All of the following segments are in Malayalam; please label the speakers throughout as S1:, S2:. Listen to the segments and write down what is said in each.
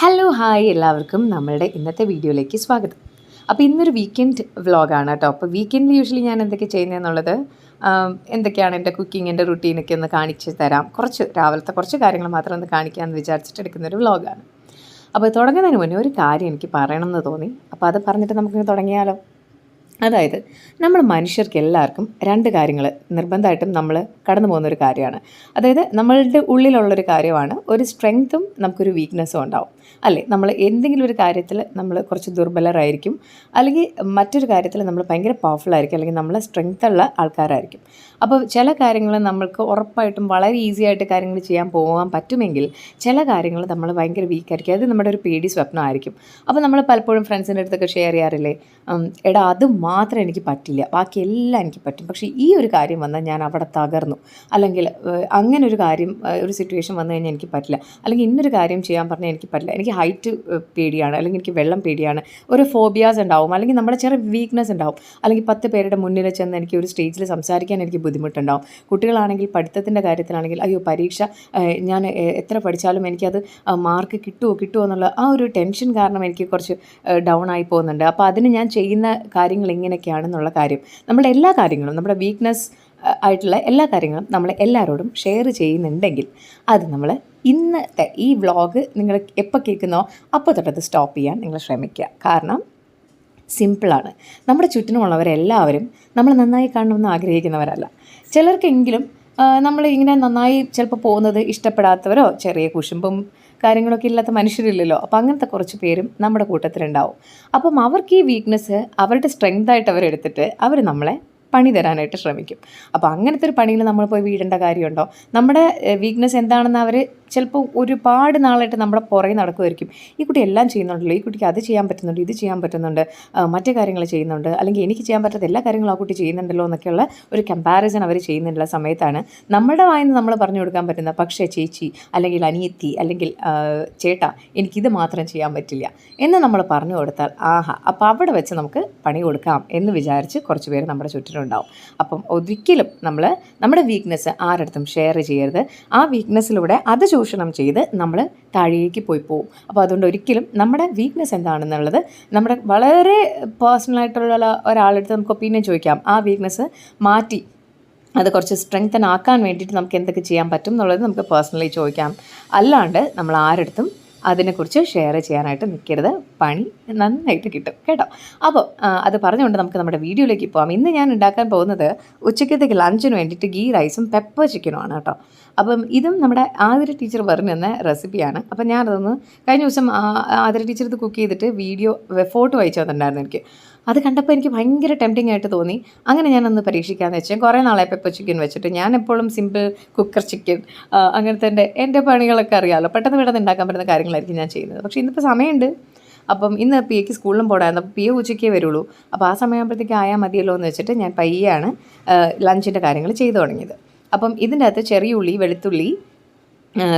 S1: ഹലോ ഹായ് എല്ലാവർക്കും നമ്മളുടെ ഇന്നത്തെ വീഡിയോയിലേക്ക് സ്വാഗതം. അപ്പോൾ ഇന്നൊരു വീക്കെൻഡ് വ്ലോഗാണ് കേട്ടോ അപ്പോൾ വീക്കെൻഡിൽ യൂഷ്വലി ഞാൻ എന്തൊക്കെ ചെയ്യുന്നതെന്നുള്ളത് എന്തൊക്കെയാണ് എന്റെ കുക്കിങ്ങിന്റെ റുട്ടീനൊക്കെ ഒന്ന് കാണിച്ച് തരാം. കുറച്ച് രാവിലത്തെ കുറച്ച് കാര്യങ്ങൾ മാത്രം ഒന്ന് കാണിക്കാമെന്ന് വിചാരിച്ചിട്ട് എടുക്കുന്നൊരു വ്ലോഗാണ് അപ്പോൾ തുടങ്ങുന്നതിന് മുന്നേ ഒരു കാര്യം എനിക്ക് പറയണമെന്ന് തോന്നി. അപ്പോൾ അത് പറഞ്ഞിട്ട് നമുക്ക് തുടങ്ങിയാലോ? അതായത് നമ്മൾ മനുഷ്യർക്ക് എല്ലാവർക്കും രണ്ട് കാര്യങ്ങൾ നിർബന്ധമായിട്ടും നമ്മൾ കടന്നു പോകുന്ന ഒരു കാര്യമാണ്. അതായത് നമ്മളുടെ ഉള്ളിലുള്ളൊരു കാര്യമാണ് ഒരു സ്ട്രെങ്ത്തും നമുക്കൊരു വീക്ക്നെസ്സും ഉണ്ടാവും. അല്ലേ? നമ്മൾ എന്തെങ്കിലും ഒരു കാര്യത്തിൽ നമ്മൾ കുറച്ച് ദുർബലരായിരിക്കും അല്ലെങ്കിൽ മറ്റൊരു കാര്യത്തിൽ നമ്മൾ ഭയങ്കര പവർഫുൾ ആയിരിക്കും അല്ലെങ്കിൽ നമ്മൾ സ്ട്രെങ്ത് ഉള്ള ആൾക്കാരായിരിക്കും. അപ്പോൾ ചില കാര്യങ്ങൾ നമ്മൾക്ക് ഉറപ്പായിട്ടും വളരെ ഈസി ആയിട്ട് കാര്യങ്ങൾ ചെയ്യാൻ പോകാൻ പറ്റുമെങ്കിൽ ചില കാര്യങ്ങൾ നമ്മൾ ഭയങ്കര വീക്കായിരിക്കും അത് നമ്മുടെ ഒരു പേടി സ്വപ്നമായിരിക്കും. അപ്പോൾ നമ്മൾ പലപ്പോഴും ഫ്രണ്ട്സിന്റെ അടുത്തൊക്കെ ഷെയർ ചെയ്യാറില്ലേ? എടാ അത് മാത്രം എനിക്ക് പറ്റില്ല. ബാക്കി എല്ലാം എനിക്ക് പറ്റും. പക്ഷേ ഈ ഒരു കാര്യം വന്നാൽ ഞാൻ അവിടെ തകർന്നു. അല്ലെങ്കിൽ അങ്ങനെ ഒരു കാര്യം ഒരു സിറ്റുവേഷൻ വന്നു കഴിഞ്ഞാൽ എനിക്ക് പറ്റില്ല. അല്ലെങ്കിൽ ഇന്നൊരു കാര്യം ചെയ്യാൻ പറഞ്ഞാൽ എനിക്ക് പറ്റില്ല. എനിക്ക് ഹൈറ്റ് പേടിയാണ്. അല്ലെങ്കിൽ എനിക്ക് വെള്ളം പേടിയാണ്. ഒരു ഫോബിയാസ് ഉണ്ടാവും. അല്ലെങ്കിൽ നമ്മുടെ ചെറിയ വീക്ക്നെസ് ഉണ്ടാവും. അല്ലെങ്കിൽ പത്ത് പേരുടെ മുന്നിൽ ചെന്ന് എനിക്ക് ഒരു സ്റ്റേജിൽ സംസാരിക്കാൻ എനിക്ക് ബുദ്ധിമുട്ടുണ്ടാവും. കുട്ടികളാണെങ്കിൽ പഠിത്തത്തിന്റെ കാര്യത്തിലാണെങ്കിൽ അയ്യോ പരീക്ഷ ഞാൻ എത്ര പഠിച്ചാലും എനിക്കത് മാർക്ക് കിട്ടുമോ കിട്ടുമോ എന്നുള്ള ആ ഒരു ടെൻഷൻ കാരണം എനിക്ക് കുറച്ച് ഡൗൺ ആയി പോകുന്നുണ്ട്. അപ്പോൾ അതിന് ഞാൻ ചെയ്യുന്ന കാര്യങ്ങൾ ഇങ്ങനെയൊക്കെയാണെന്നുള്ള കാര്യം നമ്മുടെ എല്ലാ കാര്യങ്ങളും നമ്മുടെ വീക്ക്നെസ് ആയിട്ടുള്ള എല്ലാ കാര്യങ്ങളും നമ്മൾ എല്ലാവരോടും ഷെയർ ചെയ്യുന്നുണ്ടെങ്കിൽ അത് നമ്മൾ ഇന്നത്തെ ഈ വ്ളോഗ് നിങ്ങൾ എപ്പോൾ കേൾക്കുന്നോ അപ്പോൾ തൊട്ടത് സ്റ്റോപ്പ് ചെയ്യാൻ നിങ്ങൾ ശ്രമിക്കുക. കാരണം സിമ്പിളാണ് നമ്മുടെ ചുറ്റിനുമുള്ളവരെല്ലാവരും നമ്മൾ നന്നായി കാണണമെന്ന് ആഗ്രഹിക്കുന്നവരല്ല. ചിലർക്കെങ്കിലും നമ്മൾ ഇങ്ങനെ നന്നായി ചിലപ്പോൾ പോകുന്നത് ഇഷ്ടപ്പെടാത്തവരോ ചെറിയ കുശുമ്പും കാര്യങ്ങളൊക്കെ ഇല്ലാത്ത മനുഷ്യരില്ലല്ലോ. അപ്പോൾ അങ്ങനത്തെ കുറച്ച് പേരും നമ്മുടെ കൂട്ടത്തിലുണ്ടാവും. അപ്പം അവർക്ക് ഈ വീക്ക്നെസ് അവരുടെ സ്ട്രെങ്ത് ആയിട്ട് അവരെടുത്തിട്ട് അവർ നമ്മളെ പണി തരാനായിട്ട് ശ്രമിക്കും. അപ്പോൾ അങ്ങനത്തെ ഒരു പണിയിൽ നമ്മൾ പോയി വീടേണ്ട കാര്യമുണ്ടോ? നമ്മുടെ വീക്ക്നെസ് എന്താണെന്ന് അവർ ചിലപ്പോൾ ഒരുപാട് നാളായിട്ട് നമ്മുടെ പുറകെ നടക്കുമായിരിക്കും. ഈ കുട്ടി എല്ലാം ചെയ്യുന്നുണ്ടല്ലോ. ഈ കുട്ടിക്ക് അത് ചെയ്യാൻ പറ്റുന്നുണ്ട് ഇത് ചെയ്യാൻ പറ്റുന്നുണ്ട് മറ്റു കാര്യങ്ങൾ ചെയ്യുന്നുണ്ട്. അല്ലെങ്കിൽ എനിക്ക് ചെയ്യാൻ പറ്റാത്ത എല്ലാ കാര്യങ്ങളും ആ കുട്ടി ചെയ്യുന്നുണ്ടല്ലോ എന്നൊക്കെയുള്ള ഒരു കമ്പാരിസൺ അവർ ചെയ്യുന്നുള്ള സമയത്താണ്. നമ്മുടെ വായിന്ന് നമ്മൾ പറഞ്ഞു കൊടുക്കാൻ പറ്റുന്ന പക്ഷേ ചേച്ചി അല്ലെങ്കിൽ അനിയത്തി അല്ലെങ്കിൽ ചേട്ടാ എനിക്കിത് മാത്രം ചെയ്യാൻ പറ്റില്ല എന്ന് നമ്മൾ പറഞ്ഞു കൊടുത്താൽ ആഹാ അപ്പോൾ അവിടെ വെച്ച് നമുക്ക് പണി കൊടുക്കാം എന്ന് വിചാരിച്ച് കുറച്ച് പേര് നമ്മുടെ ചുറ്റിലുണ്ടാവും. അപ്പം ഒരിക്കലും നമ്മൾ നമ്മുടെ വീക്ക്നെസ് ആരടുത്തും ഷെയർ ചെയ്യരുത്. ആ വീക്ക്നെസ്സിലൂടെ അത് ചൂഷണം ചെയ്ത് നമ്മൾ താഴേക്ക് പോയി പോകും അപ്പോൾ അതുകൊണ്ട് ഒരിക്കലും നമ്മുടെ വീക്ക്നെസ് എന്താണെന്നുള്ളത് നമ്മുടെ വളരെ പേഴ്സണലായിട്ടുള്ള ഒരാളെടുത്ത് നമുക്ക് ഒപ്പീനിയൻ ചോദിക്കാം. ആ വീക്ക്നെസ് മാറ്റി അത് കുറച്ച് സ്ട്രെങ്തൻ ആക്കാൻ വേണ്ടിയിട്ട് നമുക്ക് എന്തൊക്കെ ചെയ്യാൻ പറ്റും എന്നുള്ളത് നമുക്ക് പേഴ്സണലി ചോദിക്കാം. അല്ലാണ്ട് നമ്മൾ ആരടുത്തും അതിനെക്കുറിച്ച് ഷെയർ ചെയ്യാനായിട്ട് നിൽക്കരുത് പണി നന്നായിട്ട് കിട്ടും. കേട്ടോ? അപ്പോൾ അത് പറഞ്ഞുകൊണ്ട് നമുക്ക് നമ്മുടെ വീഡിയോയിലേക്ക് പോകാം ഇന്ന് ഞാൻ ഉണ്ടാക്കാൻ പോകുന്നത് ഉച്ചക്കത്തേക്ക് ലഞ്ചിന് വേണ്ടിയിട്ട് ഗീ റൈസും പെപ്പർ ചിക്കനുമാണ് കേട്ടോ. അപ്പം ഇതും നമ്മുടെ ആതിര ടീച്ചർ പറഞ്ഞു തന്ന റെസിപ്പിയാണ് അപ്പം ഞാനതൊന്ന് കഴിഞ്ഞ ദിവസം ആതിര ടീച്ചർ ഇത് കുക്ക് ചെയ്തിട്ട് വീഡിയോ ഫോട്ടോ അയച്ചു തന്നിട്ടുണ്ടായിരുന്നു എനിക്ക്. അത് കണ്ടപ്പോൾ എനിക്ക് ഭയങ്കര ടെംപ്റ്റിംഗ് ആയിട്ട് തോന്നി. അങ്ങനെ ഞാനൊന്ന് പരീക്ഷിക്കാമെന്ന് വെച്ചാൽ കുറേ നാളെ പെപ്പർ ചിക്കൻ വെച്ചിട്ട് ഞാൻ എപ്പോഴും സിമ്പിൾ കുക്കർ ചിക്കൻ അങ്ങനത്തെ എന്റെ എന്റെ പണികളൊക്കെ അറിയാമല്ലോ പെട്ടെന്ന് പെട്ടെന്ന് ഉണ്ടാക്കാൻ പറ്റുന്ന കാര്യങ്ങളായിരിക്കും ഞാൻ ചെയ്യുന്നത്. പക്ഷേ ഇന്നിപ്പോൾ സമയമുണ്ട് അപ്പം ഇന്ന് പി എക്ക് സ്കൂളിലും പോടായിരുന്നു. അപ്പോൾ പി എ ഉച്ചയ്ക്കേ വരുള്ളൂ. അപ്പോൾ ആ സമയമാകുമ്പോഴത്തേക്ക് ആയാൽ മതിയല്ലോ എന്ന് വെച്ചിട്ട് ഞാൻ പയ്യാണ് ലഞ്ചിന്റെ കാര്യങ്ങൾ ചെയ്തു തുടങ്ങിയത്. അപ്പം ഇതിന്റെ അകത്ത് ചെറിയ ഉള്ളി വെളുത്തുള്ളി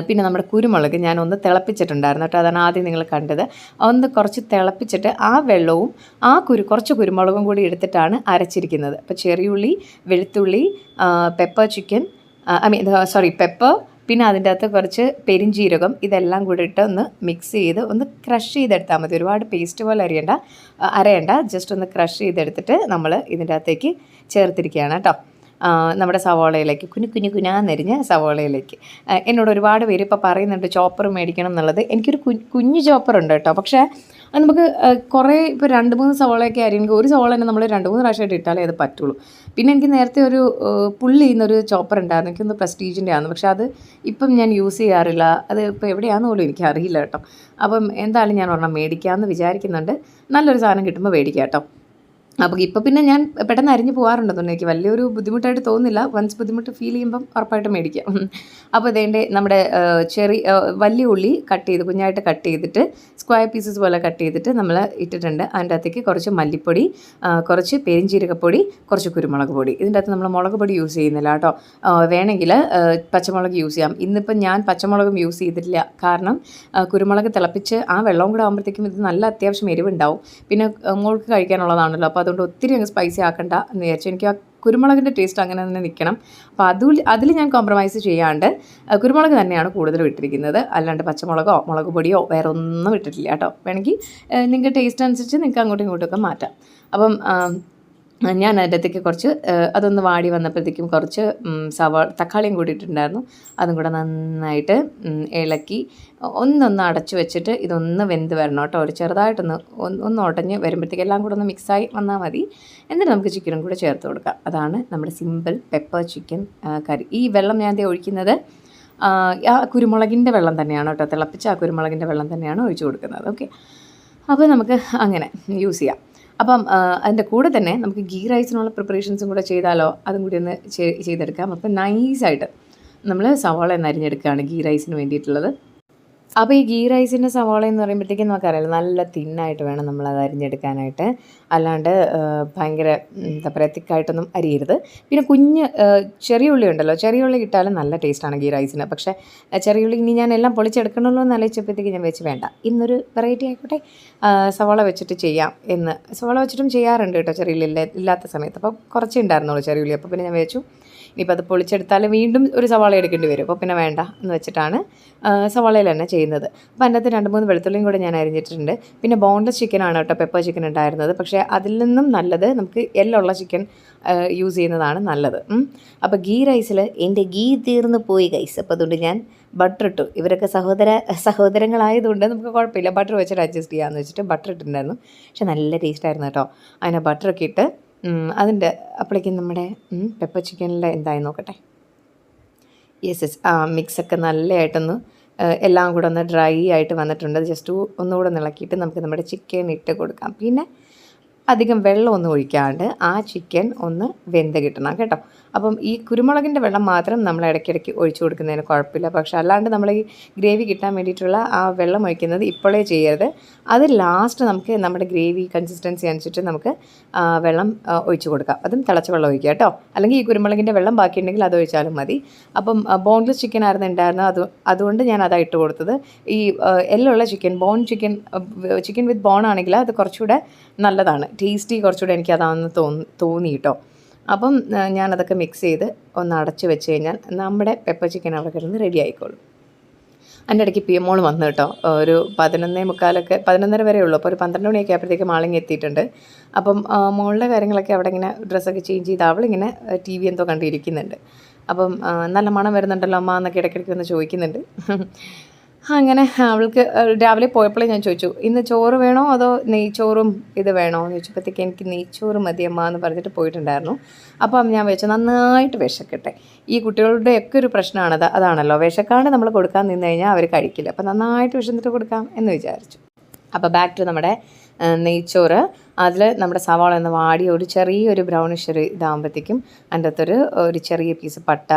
S1: പിന്നെ നമ്മുടെ കുരുമുളക് ഞാൻ ഒന്ന് തിളപ്പിച്ചിട്ടുണ്ടായിരുന്നു കേട്ടോ. അതാണ് ആദ്യം നിങ്ങൾ കണ്ടത്. ഒന്ന് കുറച്ച് തിളപ്പിച്ചിട്ട് ആ വെള്ളവും ആ കുരു കുറച്ച് കുരുമുളകും കൂടി എടുത്തിട്ടാണ് അരച്ചിരിക്കുന്നത്. അപ്പോൾ ചെറിയുള്ളി വെളുത്തുള്ളി pepper chicken I mean sorry pepper പിന്നെ അതിന്റെ അകത്ത് കുറച്ച് പെരിഞ്ജീരകം ഇതെല്ലാം കൂടി ഇട്ട് ഒന്ന് മിക്സ് ചെയ്ത് ഒന്ന് ക്രഷ് ചെയ്തെടുത്താൽ മതി. ഒരുപാട് പേസ്റ്റ് പോലെ അരിയണ്ട അരയണ്ട. ജസ്റ്റ് ഒന്ന് ക്രഷ് ചെയ്തെടുത്തിട്ട് നമ്മൾ ഇതിന്റെ അകത്തേക്ക് ചേർത്തിരിക്കുകയാണ് കേട്ടോ. നമ്മുടെ സവോളയിലേക്ക് കുഞ്ഞു കുഞ്ഞു കുഞ്ഞാന്നെരിഞ്ഞ സവോളയിലേക്ക്. എന്നോട് ഒരുപാട് പേര് ഇപ്പോൾ പറയുന്നുണ്ട് ചോപ്പർ മേടിക്കണം എന്നുള്ളത്. എനിക്കൊരു കുഞ്ഞു ചോപ്പർ ഉണ്ട് കേട്ടോ. പക്ഷേ അത് നമുക്ക് കുറേ ഇപ്പോൾ രണ്ട് മൂന്ന് സവോളയൊക്കെ ആയിരിക്കും ഒരു സവോള തന്നെ നമ്മൾ രണ്ട് മൂന്ന് പ്രാവശ്യമായിട്ട് ഇട്ടാലേ അത് പറ്റുള്ളൂ. പിന്നെ എനിക്ക് നേരത്തെ ഒരു പുള്ളി ചെയ്യുന്നൊരു ചോപ്പർ ഉണ്ടായിരുന്നു. എനിക്കൊന്ന് പ്രസ്റ്റീജിന്റെ ആണ് പക്ഷേ അത് ഇപ്പം ഞാൻ യൂസ് ചെയ്യാറില്ല. അത് ഇപ്പോൾ എവിടെയാണെന്ന് പോലും എനിക്ക് അറിയില്ല കേട്ടോ. അപ്പം എന്തായാലും ഞാൻ ഒരെണ്ണം മേടിക്കാമെന്ന് വിചാരിക്കുന്നുണ്ട്. നല്ലൊരു സാധനം കിട്ടുമ്പോൾ മേടിക്കാം കേട്ടോ. അപ്പോൾ ഇപ്പോൾ പിന്നെ ഞാൻ പെട്ടെന്ന് അരിഞ്ഞ് പോകാറുണ്ടെന്നുണ്ട് എനിക്ക് വലിയൊരു ബുദ്ധിമുട്ടായിട്ട് തോന്നുന്നില്ല. വൺസ് ബുദ്ധിമുട്ട് ഫീൽ ചെയ്യുമ്പം ഉറപ്പായിട്ട് മേടിക്കാം. അപ്പോൾ ഇതേന്റെ നമ്മുടെ ചെറി വലിയ ഉള്ളി കട്ട് ചെയ്ത് കുഞ്ഞായിട്ട് കട്ട് ചെയ്തിട്ട് സ്ക്വയർ പീസസ് പോലെ കട്ട് ചെയ്തിട്ട് നമ്മൾ ഇട്ടിട്ടുണ്ട്. അതിന്റെ അകത്തേക്ക് കുറച്ച് മല്ലിപ്പൊടി കുറച്ച് പെരിഞ്ചീരകപ്പൊടി കുറച്ച് കുരുമുളക് പൊടി. ഇതിന്റെ അകത്ത് നമ്മൾ മുളക് പൊടി യൂസ് ചെയ്യുന്നില്ല കേട്ടോ. വേണമെങ്കിൽ പച്ചമുളക് യൂസ് ചെയ്യാം. ഇന്നിപ്പം ഞാൻ പച്ചമുളകും യൂസ് ചെയ്തിട്ടില്ല. കാരണം കുരുമുളക് തിളപ്പിച്ച് ആ വെള്ളവും കൂടെ ആകുമ്പോഴത്തേക്കും ഇത് നല്ല അത്യാവശ്യം എരിവുണ്ടാവും. പിന്നെ അങ്ങോട്ട് കഴിക്കാനുള്ളതാണല്ലോ. അപ്പോൾ അതുകൊണ്ട് ഒത്തിരി അങ്ങ് സ്പൈസി ആക്കണ്ട എന്ന് വിചാരിച്ചു. എനിക്ക് ആ കുരുമുളകിന്റെ ടേസ്റ്റ് അങ്ങനെ തന്നെ നിൽക്കണം. അപ്പോൾ അതിൽ അതിൽ ഞാൻ കോംപ്രമൈസ് ചെയ്യാണ്ട് കുരുമുളക് തന്നെയാണ് കൂടുതലും ഇട്ടിരിക്കുന്നത്. അല്ലാണ്ട് പച്ചമുളകോ മുളക് പൊടിയോ വേറെ ഒന്നും ഇട്ടിട്ടില്ല കേട്ടോ. വേണമെങ്കിൽ നിങ്ങൾക്ക് ടേസ്റ്റ് അനുസരിച്ച് നിങ്ങൾക്ക് അങ്ങോട്ടും ഒക്കെ മാറ്റാം. അപ്പം ഞാൻ അതിന്റെ അകത്തേക്ക് കുറച്ച് അതൊന്ന് വാടി വന്നപ്പോഴത്തേക്കും കുറച്ച് സവാള തക്കാളിയും കൂടിയിട്ടുണ്ടായിരുന്നു അതും കൂടെ നന്നായിട്ട് ഇളക്കി ഒന്നൊന്ന് അടച്ചു വെച്ചിട്ട് ഇതൊന്ന് വെന്ത് വരണം കേട്ടോ. ഒരു ചെറുതായിട്ടൊന്ന് ഒന്ന് ഉടഞ്ഞ് വരുമ്പോഴത്തേക്ക് എല്ലാം കൂടെ ഒന്ന് മിക്സായി വന്നാൽ മതി. എന്നിട്ട് നമുക്ക് ചിക്കനും കൂടെ ചേർത്ത് കൊടുക്കാം. അതാണ് നമ്മുടെ സിമ്പിൾ പെപ്പർ ചിക്കൻ കറി. ഈ വെള്ളം ഞാൻ ദേ ഒഴിക്കുന്നത് ആ കുരുമുളകിന്റെ വെള്ളം തന്നെയാണ് കേട്ടോ. തിളപ്പിച്ച ആ കുരുമുളകിന്റെ വെള്ളം തന്നെയാണ് ഒഴിച്ചു കൊടുക്കുന്നത്. ഓക്കെ. അപ്പോൾ നമുക്ക് അങ്ങനെ യൂസ് ചെയ്യാം. അപ്പം അതിന്റെ കൂടെ തന്നെ നമുക്ക് ഗീ റൈസിനുള്ള പ്രിപ്പറേഷൻസും കൂടെ ചെയ്താലോ? അതും കൂടി ഒന്ന് ചെയ്തെടുക്കാം. അപ്പം നൈസായിട്ട് നമ്മൾ സവാള എന്നരിഞ്ഞെടുക്കുകയാണ് ഗീ റൈസിന് വേണ്ടിയിട്ടുള്ളത്. അപ്പോൾ ഈ ഗീ റൈസിന്റെ സവാള എന്ന് പറയുമ്പോഴത്തേക്കും നമുക്കറിയാലോ നല്ല തിന്നായിട്ട് വേണം നമ്മൾ അത് അരിഞ്ഞെടുക്കാനായിട്ട്. അല്ലാണ്ട് ഭയങ്കര എന്താ പറയുക തിക്കായിട്ടൊന്നും അരിയരുത്. പിന്നെ കുഞ്ഞ് ചെറിയ ഉള്ളി ഉണ്ടല്ലോ ചെറിയ ഉള്ളി ഇട്ടാലും നല്ല ടേസ്റ്റാണ് ഗീ റൈസിന്. പക്ഷേ ചെറിയ ഉള്ളി ഇനി ഞാൻ എല്ലാം പൊളിച്ചെടുക്കണമല്ലോ എന്ന് ആലോചിച്ചപ്പോഴത്തേക്ക് ഞാൻ വെച്ച് വേണ്ട. ഇന്നൊരു വെറൈറ്റി ആയിക്കോട്ടെ. സവാള വെച്ചിട്ട് ചെയ്യാം എന്ന്. സവാള വെച്ചിട്ടും ചെയ്യാറുണ്ട് കേട്ടോ ചെറിയ ഉള്ളി ഇല്ല- ഇല്ലാത്ത സമയത്ത്. അപ്പോൾ കുറച്ചേ ഉണ്ടായിരുന്നുള്ളൂ ചെറിയ ഉള്ളി. അപ്പോൾ പിന്നെ ഞാൻ വെച്ചു. ഇനിയിപ്പോൾ അത് പൊളിച്ചെടുത്താൽ വീണ്ടും ഒരു സവാള എടുക്കേണ്ടി വരും. അപ്പോൾ പിന്നെ വേണ്ട എന്ന് വെച്ചിട്ടാണ് സവാളയിൽ തന്നെ ചെയ്യുന്നത്. അപ്പോൾ അതിനകത്ത് രണ്ട് മൂന്ന് വെളുത്തുള്ളിയും കൂടെ ഞാൻ അരിഞ്ഞിട്ടുണ്ട്. പിന്നെ ബോൺലെസ് ചിക്കനാണ് കേട്ടോ പെപ്പർ ചിക്കൻ ഉണ്ടായിരുന്നത്. പക്ഷേ അതിൽ നിന്നും നല്ലത് നമുക്ക് എല്ലുള്ള ചിക്കൻ യൂസ് ചെയ്യുന്നതാണ് നല്ലത്. അപ്പോൾ ഗീ റൈസിൽ എന്റെ ഗീ തീർന്നു പോയി ഗൈസ് അപ്പോൾ അതുകൊണ്ട് ഞാൻ ബട്ടർ ഇട്ടു. ഇവരൊക്കെ സഹോദര സഹോദരങ്ങളായതുകൊണ്ട് നമുക്ക് കുഴപ്പമില്ല. ബട്ടർ വെച്ചിട്ട് അഡ്ജസ്റ്റ് ചെയ്യാമെന്ന് വെച്ചിട്ട് ബട്ടർ ഇട്ടിട്ടുണ്ടായിരുന്നു. പക്ഷെ നല്ല ടേസ്റ്റായിരുന്നു കേട്ടോ. അതിനെ ബട്ടറൊക്കെ ഇട്ട് അതിന്റെ അപ്പോഴേക്കും നമ്മുടെ പെപ്പർ ചിക്കനിലെ എന്തായി നോക്കട്ടെ. യെസ് യെസ് ആ മിക്സൊക്കെ നല്ലതായിട്ടൊന്ന് എല്ലാം കൂടെ ഒന്ന് ഡ്രൈ ആയിട്ട് വന്നിട്ടുണ്ട്. ജസ്റ്റ് ഒന്നുകൂടെ ഒന്ന് ഇളക്കിയിട്ട് നമുക്ക് നമ്മുടെ ചിക്കൻ ഇട്ട് കൊടുക്കാം. പിന്നെ അധികം വെള്ളമൊന്നും ഒഴിക്കാണ്ട് ആ ചിക്കൻ ഒന്ന് വെന്ത് കിട്ടണം കേട്ടോ. അപ്പം ഈ കുരുമുളകിന്റെ വെള്ളം മാത്രം നമ്മൾ ഇടയ്ക്കിടയ്ക്ക് ഒഴിച്ചു കൊടുക്കുന്നതിന് കുഴപ്പമില്ല. പക്ഷെ അല്ലാണ്ട് നമ്മൾ ഈ ഗ്രേവി കിട്ടാൻ വേണ്ടിയിട്ടുള്ള ആ വെള്ളം ഒഴിക്കുന്നത് ഇപ്പോഴേ ചെയ്യരുത്. അത് ലാസ്റ്റ് നമുക്ക് നമ്മുടെ ഗ്രേവി കൺസിസ്റ്റൻസി അനുസരിച്ച് നമുക്ക് വെള്ളം ഒഴിച്ചു കൊടുക്കാം. അതും തിളച്ച വെള്ളം ഒഴിക്കുക കേട്ടോ. അല്ലെങ്കിൽ ഈ കുരുമുളകിന്റെ വെള്ളം ബാക്കിയുണ്ടെങ്കിൽ അത് ഒഴിച്ചാലും മതി. അപ്പം ബോൺലെസ് ചിക്കൻ ആയിരുന്നു ഉണ്ടായിരുന്നത്. അത് അതുകൊണ്ട് ഞാൻ അതാണ് ഇട്ട് കൊടുത്തത്. ഈ എല്ലുള്ള chicken bone chicken chicken with bone ആണെങ്കിൽ അത് കുറച്ചുകൂടെ നല്ലതാണ്. ടേസ്റ്റി കുറച്ചുകൂടെ എനിക്ക് അതാണെന്ന് തോന്നി തോന്നി കേട്ടോ. അപ്പം ഞാനതൊക്കെ മിക്സ് ചെയ്ത് ഒന്ന് അടച്ച് വെച്ച് കഴിഞ്ഞാൽ നമ്മുടെ പെപ്പർ ചിക്കൻ അവിടെ കിടന്ന് റെഡി ആയിക്കോളും. അതിന്റെ ഇടയ്ക്ക് പി എം മോൾ വന്നു കേട്ടോ. ഒരു പതിനൊന്നേ മുക്കാലൊക്കെ പതിനൊന്നര വരെ ഉള്ളൂ. അപ്പോൾ ഒരു പന്ത്രണ്ട് മണിയൊക്കെ ആയപ്പോഴത്തേക്ക് മാളിങ്ങി എത്തിയിട്ടുണ്ട്. അപ്പം മോളുടെ കാര്യങ്ങളൊക്കെ അവിടെ ഇങ്ങനെ ഡ്രസ്സൊക്കെ ചേഞ്ച് ചെയ്ത് അവളിങ്ങനെ ടി വി എന്തോ കണ്ടിരിക്കുന്നുണ്ട്. അപ്പം നല്ല മണം വരുന്നുണ്ടല്ലോ അമ്മ എന്നൊക്കെ ഇടയ്ക്കിടയ്ക്ക് ഒന്ന് ചോദിക്കുന്നുണ്ട്. അങ്ങനെ അവൾക്ക് രാവിലെ പോയപ്പോഴേ ഞാൻ ചോദിച്ചു ഇന്ന് ചോറ് വേണോ അതോ നെയ്ച്ചോറും ഇത് വേണോ? എന്ന് ചോദിച്ചപ്പോഴത്തേക്ക് എനിക്ക് നെയ്ച്ചോറ് മതിയമ്മ എന്ന് പറഞ്ഞിട്ട് പോയിട്ടുണ്ടായിരുന്നു. അപ്പം ഞാൻ വെച്ചു നന്നായിട്ട് വിശക്കട്ടെ. ഈ കുട്ടികളുടെയൊക്കെ ഒരു പ്രശ്നമാണത് അതാണല്ലോ. വിശക്കാണ്ട് നമ്മൾ കൊടുക്കാൻ നിന്ന് കഴിഞ്ഞാൽ അവർ കഴിക്കില്ല. അപ്പം നന്നായിട്ട് വിശന്നിട്ട് കൊടുക്കാം എന്ന് വിചാരിച്ചു. അപ്പോൾ ബാക്ക് ടു നമ്മുടെ നെയ്ച്ചോറ്. അതിൽ നമ്മുടെ സവാള എന്ന് വാടി ഒരു ചെറിയൊരു ബ്രൗണിഷ് ഒരു ഇതാകുമ്പോഴത്തേക്കും അതിന്റെ അകത്തൊരു ഒരു ചെറിയ പീസ് പട്ട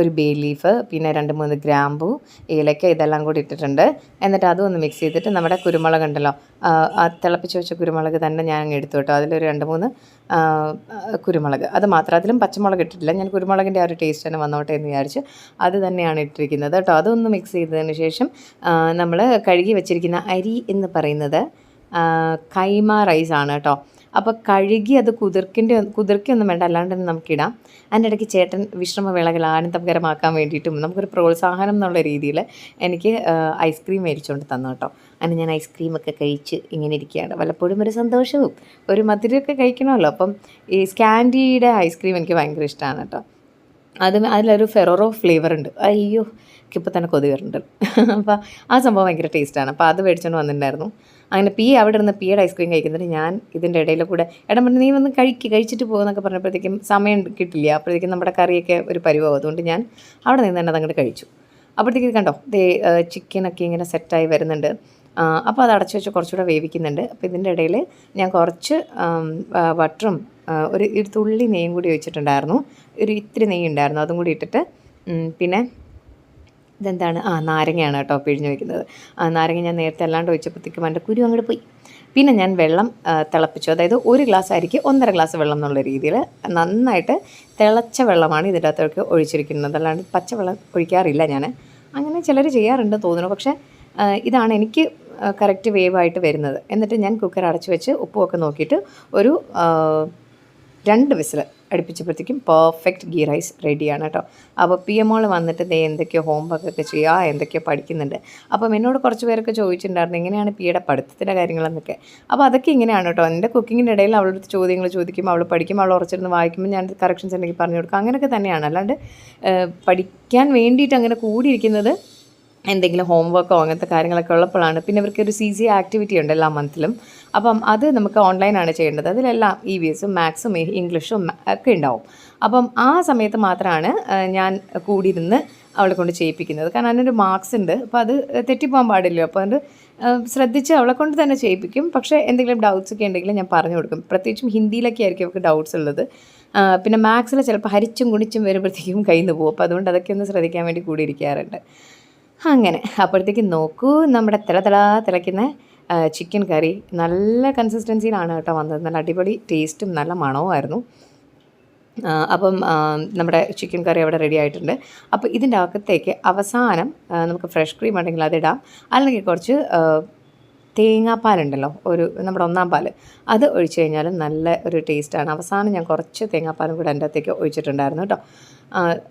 S1: ഒരു ബേ ലീഫ് പിന്നെ രണ്ട് മൂന്ന് ഗ്രാമ്പു ഏലക്ക ഇതെല്ലാം കൂടി ഇട്ടിട്ടുണ്ട്. എന്നിട്ട് അതും ഒന്ന് മിക്സ് ചെയ്തിട്ട് നമ്മുടെ കുരുമുളക് ഉണ്ടല്ലോ തിളപ്പിച്ച് വെച്ച കുരുമുളക് തന്നെ ഞാൻ എടുത്തു കേട്ടോ. അതിലൊരു രണ്ട് മൂന്ന് കുരുമുളക്. അത് മാത്രം അതിലും പച്ചമുളക് ഇട്ടിട്ടില്ല. ഞാൻ കുരുമുളകിന്റെ ആ ഒരു ടേസ്റ്റ് തന്നെ വന്നോട്ടെ എന്ന് വിചാരിച്ച് അത് തന്നെയാണ് ഇട്ടിരിക്കുന്നത് കേട്ടോ. അതൊന്ന് മിക്സ് ചെയ്തതിന് ശേഷം നമ്മൾ കഴുകി വെച്ചിരിക്കുന്ന അരി എന്ന് പറയുന്നത് കൈമ റൈസ് ആണ് കേട്ടോ. അപ്പോൾ കഴുകി അത് കുതിർക്കിന്റെ കുതിർക്കൊന്നും വേണ്ട അല്ലാണ്ട് തന്നെ നമുക്കിടാം അതിന്റെ ഇടയ്ക്ക് ചേട്ടൻ വിശ്രമവേളകൾ ആനന്ദകരമാക്കാൻ വേണ്ടിയിട്ടും നമുക്കൊരു പ്രോത്സാഹനം എന്നുള്ള രീതിയിൽ എനിക്ക് ഐസ്ക്രീം മേടിച്ചുകൊണ്ട് തന്നു കേട്ടോ. അങ്ങനെ ഞാൻ ഐസ്ക്രീമൊക്കെ കഴിച്ച് ഇങ്ങനെ ഇരിക്കുകയാണ്. വല്ലപ്പോഴും ഒരു സന്തോഷവും ഒരു മധുരമൊക്കെ കഴിക്കണമല്ലോ. അപ്പം ഈ സ്കാൻഡിയുടെ ഐസ്ക്രീം എനിക്ക് ഭയങ്കര ഇഷ്ടമാണ് കേട്ടോ. അത് അതിലൊരു ഫെറോറോ ഫ്ലേവർ ഉണ്ട്. അയ്യോ ഇപ്പോൾ തന്നെ കൊതി വരുന്നുണ്ട്. അപ്പോൾ ആ സംഭവം ഭയങ്കര ടേസ്റ്റാണ് അപ്പോൾ അത് മേടിച്ചുകൊണ്ട് വന്നിട്ടുണ്ടായിരുന്നു. അങ്ങനെ പി അവിടെ ഇരുന്ന് പിയുടെ ഐസ്ക്രീം കഴിക്കുന്നുണ്ട് ഞാൻ ഇതിന്റെ ഇടയിൽ കൂടെ എടാ പറഞ്ഞു നീ വന്ന് കഴിക്ക് കഴിച്ചിട്ട് പോകുന്നൊക്കെ പറഞ്ഞപ്പോഴത്തേക്കും സമയം കിട്ടില്ല. അപ്പോഴത്തേക്കും നമ്മുടെ കറിയൊക്കെ ഒരു പരിവാവും. അതുകൊണ്ട് ഞാൻ അവിടെ നിന്ന് തന്നെ അതങ്ങോട്ട് കഴിച്ചു. അപ്പോഴത്തേക്ക് കണ്ടോ? ദേ ചിക്കനൊക്കെ ഇങ്ങനെ സെറ്റായി വരുന്നുണ്ട്. അപ്പോൾ അത് അടച്ചു വെച്ച് കുറച്ചുകൂടെ വേവിക്കുന്നുണ്ട്. അപ്പോൾ ഇതിന്റെ ഇടയിൽ ഞാൻ കുറച്ച് ബട്ടറും ഒരു ഒരു തുള്ളി നെയ്യും കൂടി ഒഴിച്ചിട്ടുണ്ടായിരുന്നു. ഒരു ഇത്തിരി നെയ്യ് ഉണ്ടായിരുന്നു അതും കൂടി ഇട്ടിട്ട് പിന്നെ ഇതെന്താണ്? ആ നാരങ്ങയാണ് കേട്ടോ പിഴിഞ്ഞ് വെക്കുന്നത്. ആ നാരങ്ങ ഞാൻ നേരത്തെ അല്ലാണ്ട് ഒഴിച്ചപ്പോഴത്തേക്കും എന്റെ കുരു അങ്ങോട്ട് പോയി. പിന്നെ ഞാൻ വെള്ളം തിളപ്പിച്ചു. അതായത് ഒരു ഗ്ലാസ് അരിക്ക് ഒന്നര ഗ്ലാസ് വെള്ളം എന്നുള്ള രീതിയിൽ നന്നായിട്ട് തിളച്ച വെള്ളമാണ് ഇതിന്റെ അകത്തേക്ക് ഒഴിച്ചിരിക്കുന്നത്. അല്ലാണ്ട് പച്ചവെള്ളം ഒഴിക്കാറില്ല ഞാൻ. അങ്ങനെ ചിലർ ചെയ്യാറുണ്ട് തോന്നുന്നു. പക്ഷേ ഇതാണ് എനിക്ക് കറക്റ്റ് വേവായിട്ട് വരുന്നത്. എന്നിട്ട് ഞാൻ കുക്കർ അടച്ചു വെച്ച് ഉപ്പുമൊക്കെ നോക്കിയിട്ട് ഒരു രണ്ട് വിസിൽ അടുപ്പിച്ചപ്പോഴത്തേക്കും പെർഫെക്റ്റ് ഗീ റൈസ് റെഡിയാണ് കേട്ടോ അപ്പോൾ പി എം ഓൾ വന്നിട്ട് ദേ എന്തൊക്കെയോ ഹോംവർക്ക് ഒക്കെ ചെയ്യുക എന്തൊക്കെയോ പഠിക്കുന്നുണ്ട്. അപ്പം എന്നോട് കുറച്ച് പേരൊക്കെ ചോദിച്ചിട്ടുണ്ടായിരുന്നു എങ്ങനെയാണ് പിയുടെ പഠിത്തത്തിന്റെ കാര്യങ്ങളെന്നൊക്കെ? അപ്പോൾ അതൊക്കെ ഇങ്ങനെയാണ് കേട്ടോ എന്റെ കുക്കിങ്ങിന്റെ ഇടയിൽ അവളുടെ ചോദ്യങ്ങൾ ചോദിക്കും അവൾ പഠിക്കും അവൾ ഉറച്ചിരുന്ന് വായിക്കുമ്പോൾ ഞാൻ കറക്ഷൻസ് ഉണ്ടെങ്കിൽ പറഞ്ഞു കൊടുക്കും. അങ്ങനെയൊക്കെ തന്നെയാണ്. അല്ലാണ്ട് പഠിക്കാൻ വേണ്ടിയിട്ട് അങ്ങനെ കൂടിയിരിക്കുന്നത് എന്തെങ്കിലും ഹോംവർക്കോ അങ്ങനത്തെ കാര്യങ്ങളൊക്കെ ഉള്ളപ്പോഴാണ്. പിന്നെ ഇവർക്ക് ഒരു സി സി ആക്ടിവിറ്റി ഉണ്ട് എല്ലാ മന്തിലും അപ്പം അത് നമുക്ക് ഓൺലൈനാണ് ചെയ്യേണ്ടത്. അതിലെല്ലാം ഇ വി എസും മാത്സും ഇംഗ്ലീഷും ഒക്കെ ഉണ്ടാവും. അപ്പം ആ സമയത്ത് മാത്രമാണ് ഞാൻ കൂടിയിരുന്ന് അവളെ കൊണ്ട് ചെയ്യിപ്പിക്കുന്നത്. കാരണം അതിനൊരു മാർക്സ് ഉണ്ട്. അപ്പോൾ അത് തെറ്റിപ്പോകാൻ പാടില്ല അപ്പോൾ അത് ശ്രദ്ധിച്ച് അവളെ കൊണ്ട് തന്നെ ചെയ്യിപ്പിക്കും. പക്ഷേ എന്തെങ്കിലും ഡൗട്ട്സ് ഒക്കെ ഉണ്ടെങ്കിൽ ഞാൻ പറഞ്ഞു കൊടുക്കും. പ്രത്യേകിച്ചും ഹിന്ദിയിലൊക്കെ ആയിരിക്കും അവർക്ക് ഡൗട്ട്സ് ഉള്ളത്. പിന്നെ മാത്സിൽ ചിലപ്പോൾ ഹരിച്ചും കുണിച്ചും വരുമ്പോഴത്തേക്കും കയ്യിൽ നിന്ന് പോകും. അപ്പോൾ അതുകൊണ്ട് അതൊക്കെ ഒന്ന് ശ്രദ്ധിക്കാൻ വേണ്ടി കൂടിയിരിക്കാറുണ്ട്. അങ്ങനെ അപ്പോഴത്തേക്ക് നോക്കൂ നമ്മുടെ തിള തിള തിളയ്ക്കുന്ന ചിക്കൻ കറി നല്ല കൺസിസ്റ്റൻസിയിലാണ് കേട്ടോ വന്നത്. നല്ല അടിപൊളി ടേസ്റ്റും നല്ല മണവുമായിരുന്നു. അപ്പം നമ്മുടെ ചിക്കൻ കറി അവിടെ റെഡി ആയിട്ടുണ്ട്. അപ്പോൾ ഇതിന്റെ അകത്തേക്ക് അവസാനം നമുക്ക് ഫ്രഷ് ക്രീം ഉണ്ടെങ്കിൽ അതിടാം അല്ലെങ്കിൽ കുറച്ച് തേങ്ങാപ്പാലുണ്ടല്ലോ ഒരു നമ്മുടെ ഒന്നാം പാൽ. അത് ഒഴിച്ചു കഴിഞ്ഞാലും നല്ല ഒരു ടേസ്റ്റാണ്. അവസാനം ഞാൻ കുറച്ച് തേങ്ങാപ്പാലും കൂടെ എന്റെ അകത്തേക്ക് ഒഴിച്ചിട്ടുണ്ടായിരുന്നു കേട്ടോ.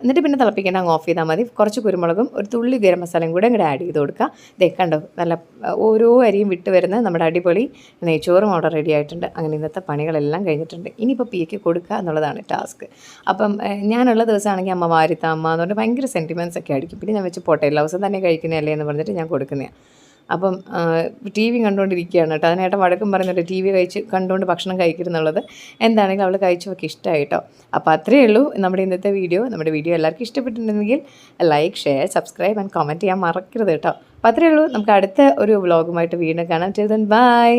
S1: എന്നിട്ട് പിന്നെ തിളപ്പിക്കേണ്ട അങ്ങ് ഓഫ് ചെയ്താൽ മതി. കുറച്ച് കുരുമുളകും ഒരു തുള്ളി ഗരം മസാലയും കൂടെ ഇങ്ങോട്ട് ആഡ് ചെയ്ത് കൊടുക്കുക. ദേ കണ്ടോ? നല്ല ഓരോ അരിയും വിട്ട് വരുന്ന നമ്മുടെ അടിപൊളി നെയ്ച്ചോറും അവിടെ റെഡി ആയിട്ടുണ്ട്. അങ്ങനെ ഇന്നത്തെ പണികളെല്ലാം കഴിഞ്ഞിട്ടുണ്ട്. ഇനിയിപ്പോൾ പിയക്ക് കൊടുക്കുക എന്നുള്ളതാണ് ടാസ്ക് അപ്പം ഞാനുള്ള ദിവസമാണെങ്കിൽ അമ്മ വാരിത്താമ്മ എന്ന് പറഞ്ഞിട്ട് ഭയങ്കര സെന്റിമെന്റ്സ് ഒക്കെ ആയിരിക്കും. പിന്നെ ഞാൻ വെച്ച് പോട്ടെ എല്ലാ ദിവസം തന്നെ കഴിക്കുന്നതല്ലേ എന്ന് പറഞ്ഞിട്ട് ഞാൻ കൊടുക്കുന്നതാണ്. അപ്പം ടി വി കണ്ടുകൊണ്ടിരിക്കുകയാണ് കേട്ടോ. അതിനേട്ടൻ വഴക്കും പറഞ്ഞിട്ട് ടി വി കഴിച്ച് കണ്ടുകൊണ്ട് ഭക്ഷണം കഴിക്കുന്നുള്ളത്. എന്താണെങ്കിലും അവൾ കഴിച്ചവർക്ക് ഇഷ്ടമായി കേട്ടോ അപ്പോൾ അത്രയേ ഉള്ളൂ നമ്മുടെ ഇന്നത്തെ വീഡിയോ. നമ്മുടെ വീഡിയോ എല്ലാവർക്കും ഇഷ്ടപ്പെട്ടിട്ടുണ്ടെങ്കിൽ like share subscribe and comment ചെയ്യാൻ മറക്കരുത് കേട്ടോ. അപ്പോൾ അത്രയേ ഉള്ളൂ. നമുക്ക് അടുത്ത ഒരു വ്ളോഗുമായിട്ട് വീണ്ടും കാണാം. ചെയ്തൻ ബൈ